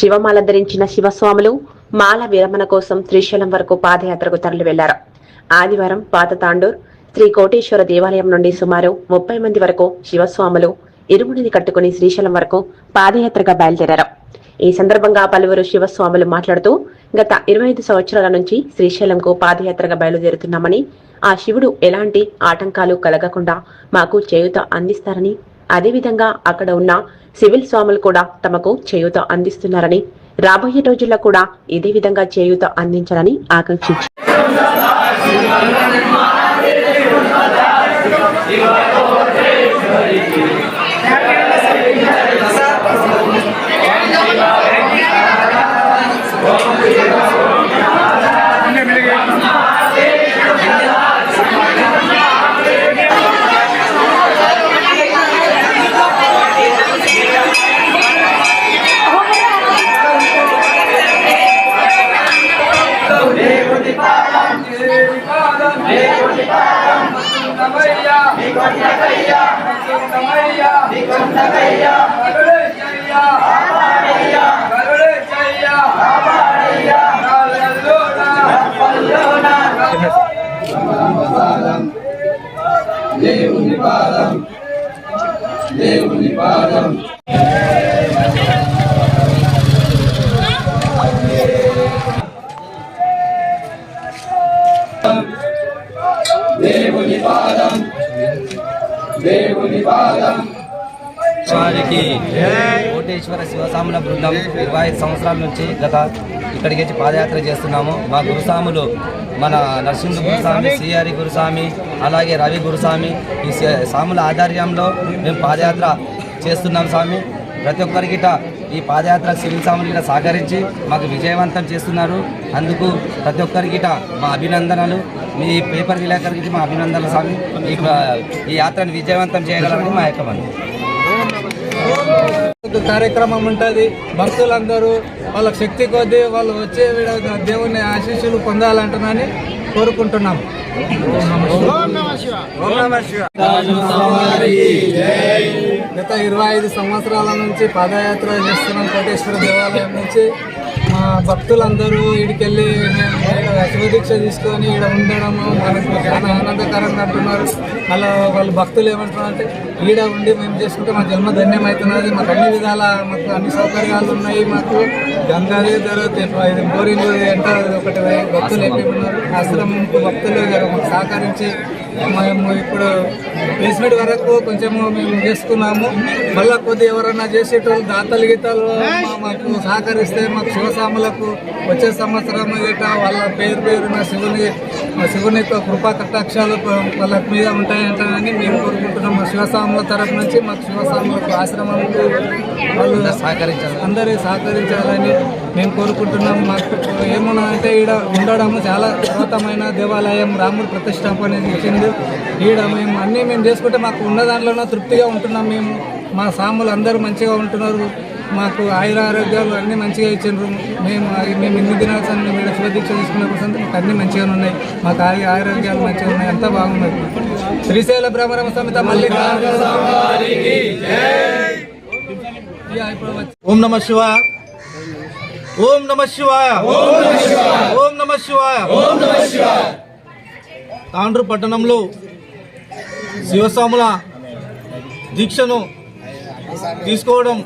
శివమాల ధరించిన శివస్వాములు మాల విరమణ కోసం శ్రీశైలం వరకు పాదయాత్రకు తరలి వెళ్ళారు ఆదివారం పాత తాండూర్ శ్రీ కోటేశ్వర దేవాలయం నుండి సుమారు ముప్పై మంది వరకు శివస్వాములు ఇరుముడిని కట్టుకుని శ్రీశైలం వరకు పాదయాత్రగా బయలుదేరారు. ఈ సందర్భంగా పలువురు శివస్వాములు మాట్లాడుతూ గత ఇరవై ఐదు సంవత్సరాల నుంచి శ్రీశైలంకు పాదయాత్రగా బయలుదేరుతున్నామని ఆ శివుడు ఎలాంటి ఆటంకాలు కలగకుండా మాకు చేయూత అందిస్తారని అదేవిధంగా అక్కడ ఉన్న సివిల్ స్వాములు కూడా తమకు చేయూత అందిస్తున్నారని రాబోయే రోజుల్లో కూడా ఇదే విధంగా చేయూత అందించాలని ఆకాంక్షించారు. దేవుని పాదం. దేవుని పాదం. దేవుని పాదం వారికి కోటేశ్వర శివసాముల బృందం ఇరవై ఐదు సంవత్సరాల నుంచి గత ఇక్కడికి వచ్చి పాదయాత్ర చేస్తున్నాము. మా గురుస్వాములు మన నరసింహ గురుస్వామి శ్రీహరి గురుస్వామి అలాగే రవి గురుస్వామి ఈ సే- సాముల ఆధ్వర్యంలో మేము పాదయాత్ర చేస్తున్నాం స్వామి. ప్రతి ఒక్కరికిట ఈ పాదయాత్ర సివిల్ సాములు గిట సహకరించి మాకు విజయవంతం చేస్తున్నారు. అందుకు ప్రతి ఒక్కరికిట మా అభినందనలు. మీ పేపర్ విలేకరికి మా అభినందనలు స్వామి. ఈ ఈ యాత్రను విజయవంతం చేయగలరని మా యొక్క కార్యక్రమం ఉంటుంది. భక్తులందరూ వాళ్ళ శక్తి కొద్దీ వాళ్ళు వచ్చే విధంగా దేవుని ఆశీస్సులు పొందాలంటున్నాని కోరుకుంటున్నాం. గత ఇరవై ఐదు సంవత్సరాల నుంచి పాదయాత్ర చేస్తున్నాం కోటేశ్వర దేవాలయం నుంచి. మా భక్తులందరూ ఇడికెళ్ళి మేము శివదీక్ష తీసుకొని ఇక్కడ ఉండడము మనకు చాలా ఆనందకరంగా అంటున్నారు. అలా వాళ్ళు భక్తులు ఏమంటున్నారు అంటే ఈడ ఉండి మేము చేసుకుంటే మా జన్మ ధన్యం అవుతున్నది. మాకు అన్ని విధాల మాకు అన్ని సౌకర్యాలు ఉన్నాయి మాకు. గంగాదే దొరుకుతాయి ఇది బోరింగ్ ఎంట ఒకటి భక్తులు ఎక్కువ ఉన్నారు? ఆశ్రమం భక్తులు మాకు సహకరించి మేము ఇప్పుడు బేస్మెంట్ వరకు కొంచెము మేము చేసుకున్నాము. మళ్ళా కొద్ది ఎవరన్నా చేసేటోళ్ళు దాతలు గీతలు మాకు సహకరిస్తే మాకు శివసాములకు వచ్చే సంవత్సరం గిట్ట వాళ్ళ పేరు పేరున శివుని మా శివుని యొక్క కృపా కటాక్షాలు వాళ్ళ మీద ఉంటాయంటానని మేము కోరుకుంటున్నాం. మా శివస్వాముల తరపు నుంచి మాకు శివస్వాములకు ఆశ్రమంకు వాళ్ళు సహకరించాలి. అందరూ సహకరించాలని మేము కోరుకుంటున్నాం. మాకు ఏమన్నా అంటే ఈడ ఉండడం చాలా పురాతనమైన దేవాలయం రాముడు ప్రతిష్టాపన ఇచ్చింది ఈడ మేము అన్నీ మేము చేసుకుంటే మాకు ఉన్న దాంట్లోనే తృప్తిగా ఉంటున్నాం మేము. మా సాములు అందరూ మంచిగా ఉంటున్నారు. మాకు ఆయుర ఆరోగ్యాలు అన్నీ మంచిగా ఇచ్చిండ్రు. మేము మేము ఇన్ని దినాలు సార్ మేము శివదీక్ష తీసుకున్న కోసం మాకు అన్నీ మంచిగానే ఉన్నాయి. మాకు ఆయ ఆరోగ్యాలు మంచిగా ఉన్నాయి. అంతా బాగున్నది శ్రీశైల బ్రహ్మరమ సమిత మళ్ళీ ఓం నమ శివాయ. ఓం నమ శివాయ. ఓం నమ శివాయ. తాండ్రు పట్టణంలో శివస్వాముల దీక్షను తీసుకోవడం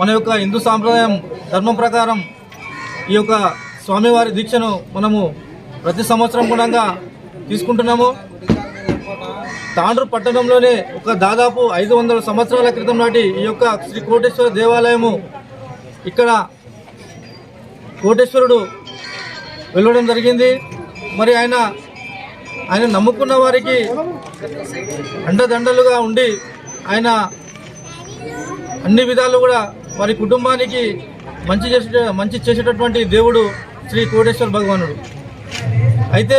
మన యొక్క హిందూ సాంప్రదాయం ధర్మం ప్రకారం ఈ యొక్క స్వామివారి దీక్షను మనము ప్రతి సంవత్సరం కూడా తీసుకుంటున్నాము. తాండ్రు పట్టణంలోనే ఒక దాదాపు ఐదు వందల సంవత్సరాల క్రితం నాటి ఈ యొక్క శ్రీ కోటేశ్వర దేవాలయము ఇక్కడ కోటేశ్వరుడు వెళ్ళడం జరిగింది. మరి ఆయన ఆయన నమ్ముకున్న వారికి అండదండలుగా ఉండి ఆయన అన్ని విధాలు కూడా వారి కుటుంబానికి మంచి చేసే మంచి చేసేటటువంటి దేవుడు శ్రీ కోటేశ్వర భగవానుడు. అయితే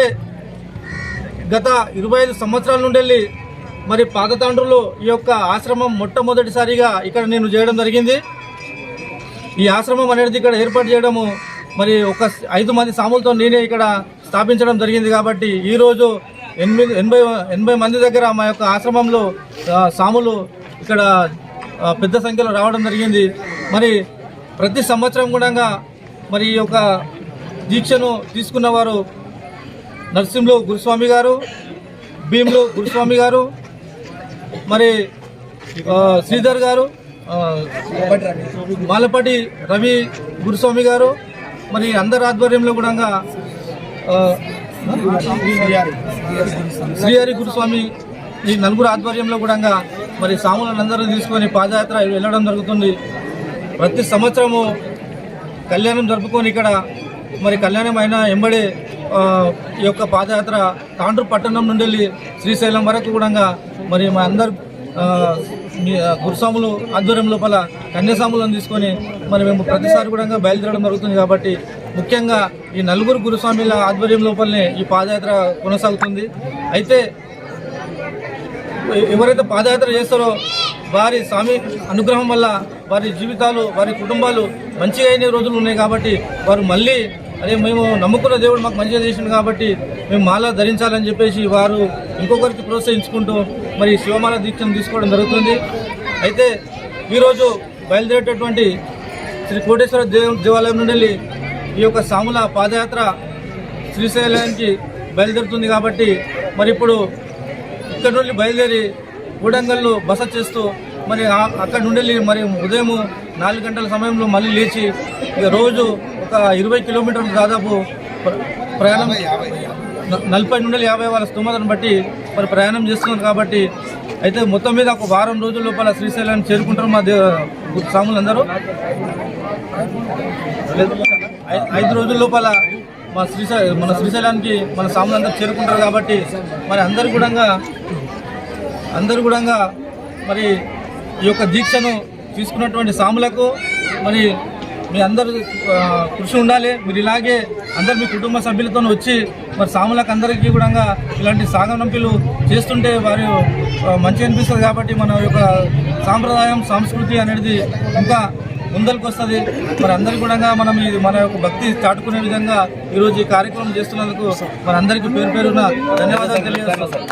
గత ఇరవై ఐదు సంవత్సరాల నుండి మరి మరి పాతతాండ్రులో ఈ యొక్క ఆశ్రమం మొట్టమొదటిసారిగా ఇక్కడ నేను చేయడం జరిగింది. ఈ ఆశ్రమం అనేది ఇక్కడ ఏర్పాటు చేయడము మరి ఒక ఐదు మంది సాములతో నేనే ఇక్కడ స్థాపించడం జరిగింది కాబట్టి ఈరోజు ఎనిమిది ఎనభై ఎనభై మంది దగ్గర మా యొక్క ఆశ్రమంలో సాములు ఇక్కడ పెద్ద సంఖ్యలో రావడం జరిగింది. మరి ప్రతి సంవత్సరం కూడా మరి ఈ యొక్క దీక్షను తీసుకున్న వారు నరసింహులు గురుస్వామి గారు భీములు గురుస్వామి గారు మరి శ్రీధర్ గారు మాలపాటి రవి గురుస్వామి గారు మరి అందరి ఆధ్వర్యంలో కూడా శ్రీహరి గురుస్వామి ఈ నలుగురు ఆధ్వర్యంలో కూడా మరి సాములందరూ తీసుకొని పాదయాత్ర వెళ్ళడం జరుగుతుంది. ప్రతి సంవత్సరము కళ్యాణం జరుపుకొని ఇక్కడ మరి కళ్యాణం అయిన ఎంబడి ఈ యొక్క పాదయాత్ర తాండ్రు పట్టణం నుండి వెళ్ళి శ్రీశైలం వరకు కూడా మరి మా అందరు గురుస్వాములు ఆధ్వర్యం లోపల కన్యాస్వాములను తీసుకొని మరి మేము ప్రతిసారి కూడా బయలుదేరడం జరుగుతుంది కాబట్టి ముఖ్యంగా ఈ నలుగురు గురుస్వాముల ఆధ్వర్యం లోపలనే ఈ పాదయాత్ర కొనసాగుతుంది. అయితే ఎవరైతే పాదయాత్ర చేస్తారో వారి స్వామి అనుగ్రహం వల్ల వారి జీవితాలు వారి కుటుంబాలు మంచిగా అయిన రోజులు ఉన్నాయి కాబట్టి వారు మళ్ళీ అదే మేము నమ్ముకున్న దేవుడు మాకు మంచిగా చేసిండు కాబట్టి మేము మాల ధరించాలని చెప్పేసి వారు ఇంకొకరికి ప్రోత్సహించుకుంటూ మరి శివమాల దీక్షను తీసుకోవడం జరుగుతుంది. అయితే ఈరోజు బయలుదేరేటటువంటి శ్రీ కోటేశ్వర దేవాలయం నుండి వెళ్ళి ఈ యొక్క సాముల పాదయాత్ర శ్రీశైలానికి బయలుదేరుతుంది కాబట్టి మరి ఇప్పుడు ఇక్కడ నుండి బయలుదేరి గూడంగల్లో బస చేస్తూ మరి అక్కడ నుండి వెళ్ళి మరి ఉదయం నాలుగు గంటల సమయంలో మళ్ళీ లేచి రోజు ఒక ఇరవై కిలోమీటర్లు దాదాపు ప్ర- ప్రయాణం నలభై నుండి యాభై వాళ్ళ స్తోమతను బట్టి మరి ప్రయాణం చేస్తున్నారు కాబట్టి అయితే మొత్తం మీద ఒక వారం రోజుల లోపల శ్రీశైలాన్ని చేరుకుంటారు మా సాములందరూ. ఐదు రోజుల లోపల మా శ్రీశైల మన శ్రీశైలానికి మన సాములందరూ చేరుకుంటారు కాబట్టి మరి అందరు కూడా అందరు కూడా మరి ఈ యొక్క దీక్షను తీసుకున్నటువంటి సాములకు మరి మీ అందరు కృషి ఉండాలి. మీరు ఇలాగే అందరు మీ కుటుంబ సభ్యులతో వచ్చి మరి సాములకు అందరికీ కూడా ఇలాంటి సాగనంపిలు చేస్తుంటే వారు మంచి మంచిగా అనిపిస్తుంది కాబట్టి మన యొక్క సాంప్రదాయం సంస్కృతి అనేది ఇంకా ముందరికి వస్తుంది మరి అందరికీ కూడా మనం ఇది మన యొక్క భక్తి చాటుకునే విధంగా ఈరోజు ఈ కార్యక్రమం చేస్తున్నందుకు మరి అందరికీ పేరు పేరున ధన్యవాదాలు తెలియజేస్తున్నాం.